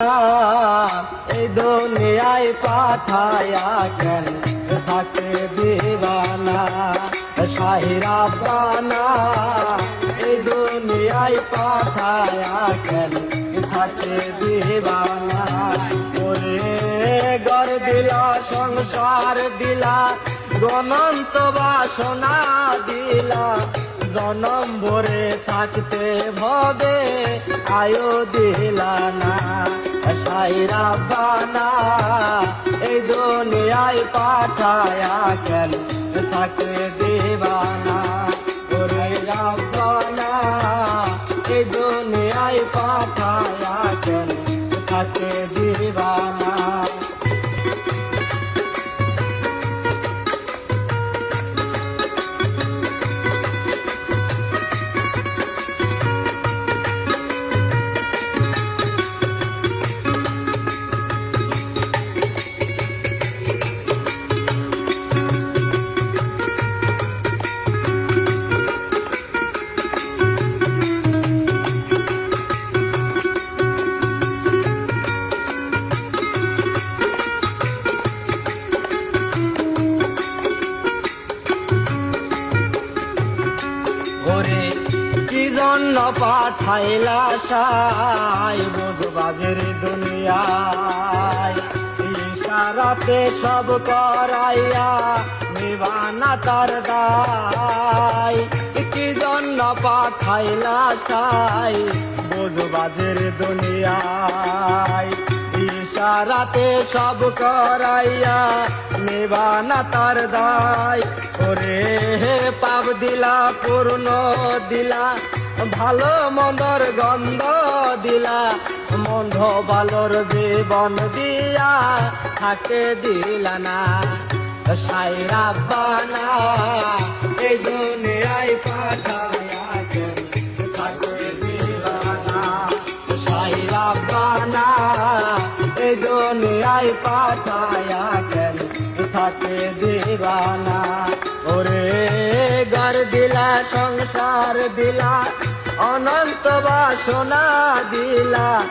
এই দুনিয়ায় পাঠায়া কেন থাকে দিবানা? সাহিরা বানা এই দুনিয়ায় পাঠায়া কেন থাকে দিবানা? ওরে গর দিলা, সংসার দিলা গণন্ত বাসনা দিলা। জনম ভরে থাকতে ভবে আয়ো দিলা না। সাইরা বানা এই দুনিয়ায় পাঠায়া কেন থাকে দিবানা ওরে কি জন্য পাঠাইলা সাই? বোঝবাজের দুনিয়ায় ইশারাতে সব করাইয়া নিবানা তার দায়। কি জন্য পাঠাইলা সাই? বোঝবাজের দুনিয়ায় ইশারাতে সব করাইয়া নিবানা তার দায়। ওরে পাপ দিলা, পূর্ণ দিলা, ভালো মন্দর গন্ধ দিলা মন্ধ ভালোর জীবন দিয়া থাকে দিলা না সাইরা বানা, এই দুনিয়ায় পাঠায়া থাকে দিলা না কেন থাকে দিবানা ওরে দিলা, সংসার দিলা, অনন্ত বাসনা দিলা।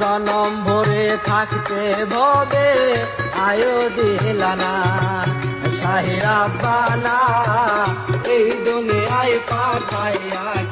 জনম ভরে থাকতে ভবে, আয়ো দিলা না। সাহেরা বানা এই দুনিয়ায় পাঠাইয়া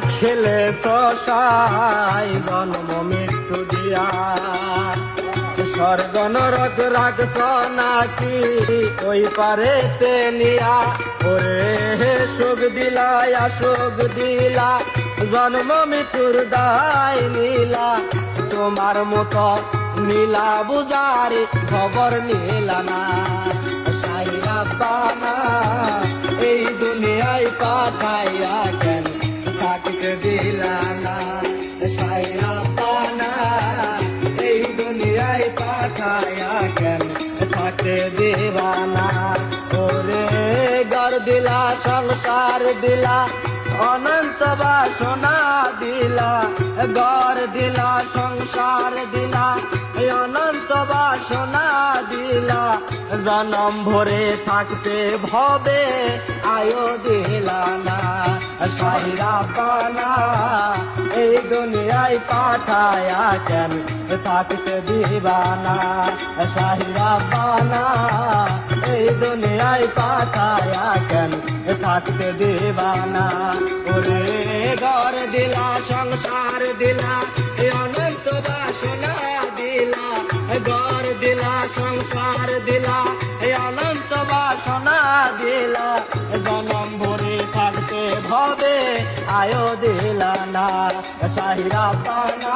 খেলা সসাই জন্ম মৃত্যু দিয়া। স্বর্গ নরক রাখছ নাকি ওই পারে নিয়া? ওরে সুখ দিলা সুখ দিলা, জন্ম মৃত্যুর দায় নীলা। তোমার মতো নীলা বুজারি খবর নিলা না। সাইরা বানা এই দুনিয়ায় পাঠাইয়া কেন? থাকতে দিবানা। ওরে গর দিলা সংসার দিলা, অনন্ত বাসনা দিলা। গর দিলা সংসার দিলা অনন্ত বাসনা দিলা। জনম ভরে থাকতে ভবে, আয়ো দিলা না। সাহিরা পানা, এই দুনিয়ায় পাঠায়া কেন থাকতে দিবানা? সাহিরা পানা, এই দুনিয়ায় পাঠায়া কেন থাকতে দিবানা? ওরে ঘর দিলা, সংসার দিলা অনন্ত বাসনা দিলা ঘর দিলা, সংসার দিলা অনন্ত বাসনা দিলা। আয়ো দিলা না সাহিরা পানা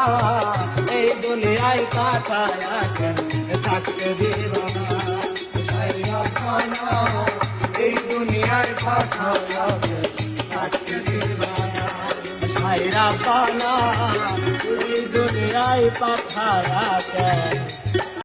এই দুনিয়ায় কাটায়া থাকতে না সাহিরা পানা এই দুনিয়ায় কাটায়া থাকতে দিবা না সাইরা পানা এই দুনিয়ায় কেন